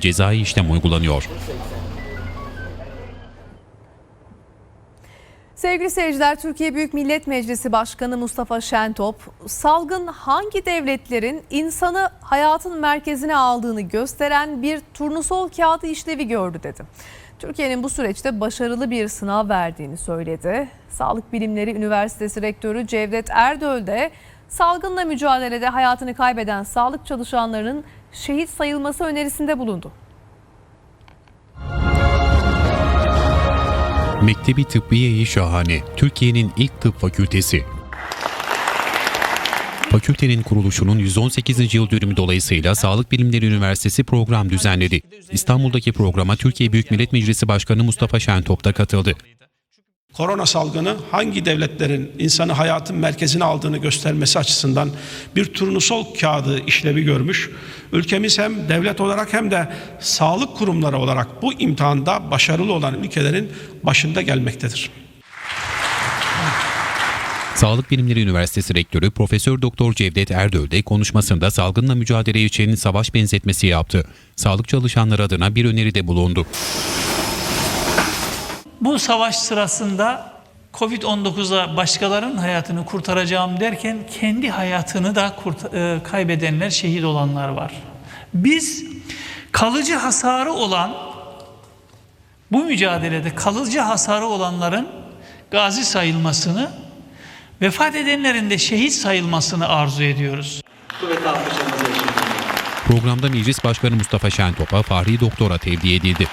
cezai işlem uygulanıyor. Sevgili seyirciler, Türkiye Büyük Millet Meclisi Başkanı Mustafa Şentop, salgın hangi devletlerin insanı hayatın merkezine aldığını gösteren bir turnusol kağıdı işlevi gördü dedi. Türkiye'nin bu süreçte başarılı bir sınav verdiğini söyledi. Sağlık Bilimleri Üniversitesi Rektörü Cevdet Erdöl de salgınla mücadelede hayatını kaybeden sağlık çalışanlarının şehit sayılması önerisinde bulundu. Mektebi Tıbbiye-i Şahane, Türkiye'nin ilk tıp fakültesi. Fakültenin kuruluşunun 118. yıl dönümü dolayısıyla Sağlık Bilimleri Üniversitesi program düzenledi. İstanbul'daki programa Türkiye Büyük Millet Meclisi Başkanı Mustafa Şentop da katıldı. Korona salgını hangi devletlerin insanı hayatın merkezine aldığını göstermesi açısından bir turnusol kağıdı işlevi görmüş. Ülkemiz hem devlet olarak hem de sağlık kurumları olarak bu imtihanda başarılı olan ülkelerin başında gelmektedir. Sağlık Bilimleri Üniversitesi Rektörü Profesör Doktor Cevdet Erdöl de konuşmasında salgınla mücadele için savaş benzetmesi yaptı. Sağlık çalışanları adına bir öneride bulundu. Bu savaş sırasında Covid-19'a başkalarının hayatını kurtaracağım derken kendi hayatını da e, kaybedenler, şehit olanlar var. Biz kalıcı hasarı olan bu mücadelede kalıcı hasarı olanların gazi sayılmasını, vefat edenlerin de şehit sayılmasını arzu ediyoruz. Programda Meclis Başkanı Mustafa Şentop'a Fahri Doktora tevdi edildi.